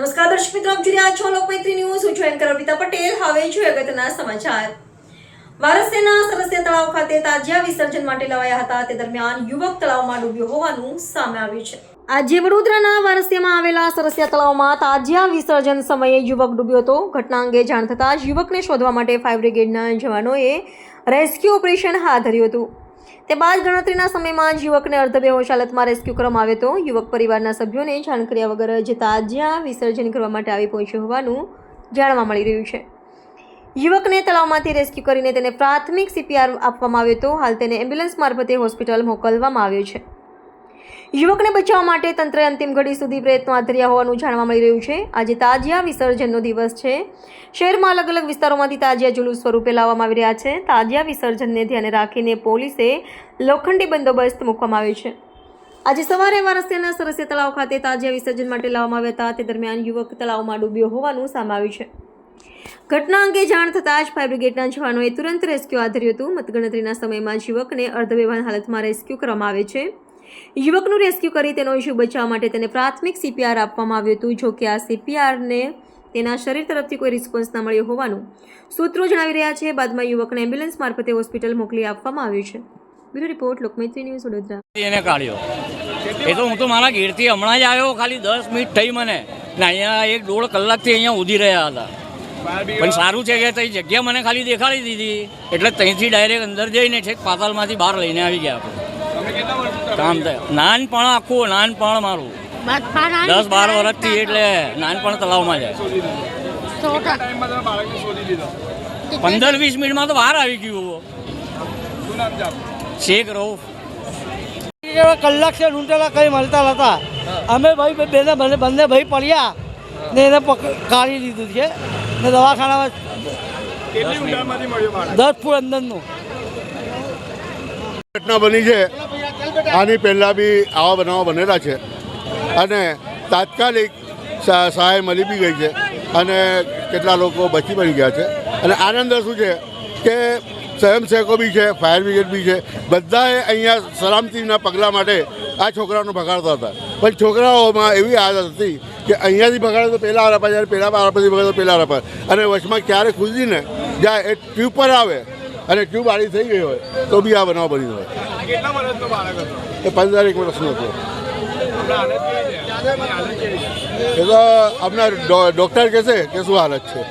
નમસ્કાર દર્શક મિત્રો, આપ જોઈ રહ્યા છો લોકમૈત્રી ન્યૂઝ. હું છું એન્કર અર્પિતા પટેલ. હવે જોઈએ અગત્યના સમાચાર. વારસેના સરસ્ય તળાવ ખાતે તાજિયા વિસર્જન માટે લવાયા હતા. તે દરમિયાન યુવક તળાવમાં ડૂબ્યો હોવાનું સામે આવ્યું છે. આજે વડોદરાના વારસિયામાં આવેલા સરસિયા તળાવમાં તાજિયા વિસર્જન સમયે યુવક ડૂબ્યો હતો. ઘટના અંગે જાણ થતાં યુવકને શોધવા માટે ફાયર બ્રિગેડના જવાનોએ રેસ્ક્યુ ઓપરેશન હાથ ધર્યું હતું. તે બાદ ગણતરીના સમયમાં યુવકને અર્ધબેહોશ હાલતમાં રેસ્ક્યુ કરવામાં આવ્યો હતો. યુવક પરિવારના સભ્યોને જાણ કર્યા વગર જ તાજિયા વિસર્જન કરવા માટે આવી પહોંચ્યો હોવાનું જાણવા મળી રહ્યું છે. યુવકને તળાવમાંથી રેસ્ક્યુ કરીને તેને પ્રાથમિક સીપીઆર આપવામાં આવ્યો હતો. હાલ તેને એમ્બ્યુલન્સ મારફતે હોસ્પિટલ મોકલવામાં આવ્યો છે. યુવકને બચાવવા માટે તંત્રએ અંતિમ ઘડી સુધી પ્રયત્નો હાથ ધર્યા હોવાનું જાણવા મળી રહ્યું છે. આજે તાજિયા વિસર્જનનો દિવસ છે. શહેરમાં અલગ અલગ વિસ્તારોમાંથી તાજિયા જુલુસ સ્વરૂપે લાવવામાં આવી રહ્યા છે. તાજિયા વિસર્જનને ધ્યાને રાખીને પોલીસે લોખંડી બંદોબસ્ત મૂકવામાં આવ્યો છે. આજે સવારે વારસિયાના સરસ્ય તળાવ ખાતે તાજિયા વિસર્જન માટે લાવવામાં આવ્યા હતા. તે દરમિયાન યુવક તળાવમાં ડૂબ્યો હોવાનું સામે છે. ઘટના અંગે જાણ થતાં જ ફાયર બ્રિગેડના જવાનોએ તુરંત રેસ્ક્યુ હાથ હતું. મતગણતરીના સમયમાં જ યુવકને અર્ધવ્યવહાર હાલતમાં રેસ્ક્યુ કરવામાં આવે છે. યુવકનું રેસ્ક્યુ કરી તેનો ઇસ્યુ બચાવવા માટે તેને પ્રાથમિક સીપીઆર આપવામાં આવ્યું હતું જોકે આ સીપીઆરને તેના શરીર તરફથી કોઈ રિસ્પોન્સ ન મળ્યો હોવાનું સૂત્રો જણાવી રહ્યા છે. બાદમાં યુવકને એમ્બ્યુલન્સ મારફતે હોસ્પિટલ મોકલી આપવામાં આવ્યું છે. Bureau report, Lokmaitri news Vadodara. એને કાઢ્યો. એ તો હું તો મારા ઘેરથી હમણાં જ આવ્યો, ખાલી દસ મિનિટ થઈ મને. ને અહીંયા એક દોઢ કલાકથી અહીંયા ઉધી રહ્યા હતા. પણ સારું છે કે તઈ જગ્યા મને ખાલી દેખાડી દીધી. એટલે ત્યાંથી ડાયરેક્ટ અંદર જઈને છેક પાતાલમાંથી બહાર લઈને આવી ગયા આપણે. કામ થયું. નાનપણ આખું નાનપણ મારું. દસ બાર વર્ષથી એટલે નાનપણ તળાવમાં જાય. પંદર વીસ મિનિટમાં તો બહાર આવી ગયું શેખ રહું કલાક છે લૂંટેલા કઈ મળતા નતા અમે ભાઈ બેને બંને બંને ભાઈ પડ્યા ને એને કાઢી લીધું છે. ને દવાખાનામાં દસ ફૂટ અંદરનું. ઘટના બની છે. આની પહેલાં બી આવા બનાવો બનેલા છે. અને તાત્કાલિક સહાય મળી બી ગઈ છે. અને કેટલા લોકો બચી પણ ગયા છે. અને આનંદ શું છે કે સ્વયંસેવકો બી છે, ફાયર બ્રિગેડ બી છે, બધાએ અહીંયા સલામતીના પગલાં માટે આ છોકરાઓને ભગાડતા હતા. પણ છોકરાઓમાં એવી આદત હતી કે અહીંયાથી ભગાડે તો પહેલાં આરાપા જ્યારે પહેલાં આરાપાથી ભગાડે તો પહેલાં આરાપા અને વચમાં ક્યારે ખુદીને જાય એ ટ્યુબ પર આવે અને ટ્યુબ આડી થઈ ગઈ હોય તો બી આ બનાવ બની હોય એ પંદર એક વર્ષનો હતો. એ તો આપના ડો- ડૉક્ટર કહેશે કે શું હાલત છે?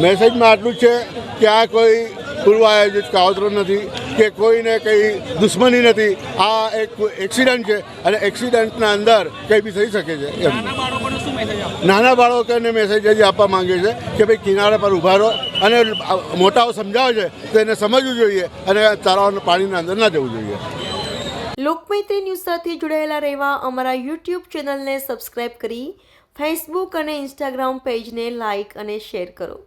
મેસેજમાં આટલું જ છે કે આ કોઈ પૂર્વ આયોજિત કાવતરો નથી. કે કોઈને કંઈ દુશ્મની નથી. આ એક એક્સિડન્ટ છે અને એક્સિડન્ટના અંદર કંઈ બી થઈ શકે છે એમ. નાના બાળકોને મેસેજ જ આપવા માંગે છે કે ભાઈ કિનારા પર ઊભા રહો અને મોટાઓ સમજાવે છે તો એને સમજવું જોઈએ અને તળાવ પાણીના અંદર ના જવું જોઈએ. લોકમૈત્રી ન્યૂઝ સાથે જોડાયેલા રહેવા અમારા યુટ્યુબ ચેનલને સબસ્ક્રાઇબ કરી ફેસબુક અને ઇન્સ્ટાગ્રામ પેજને લાઇક અને શેર કરો.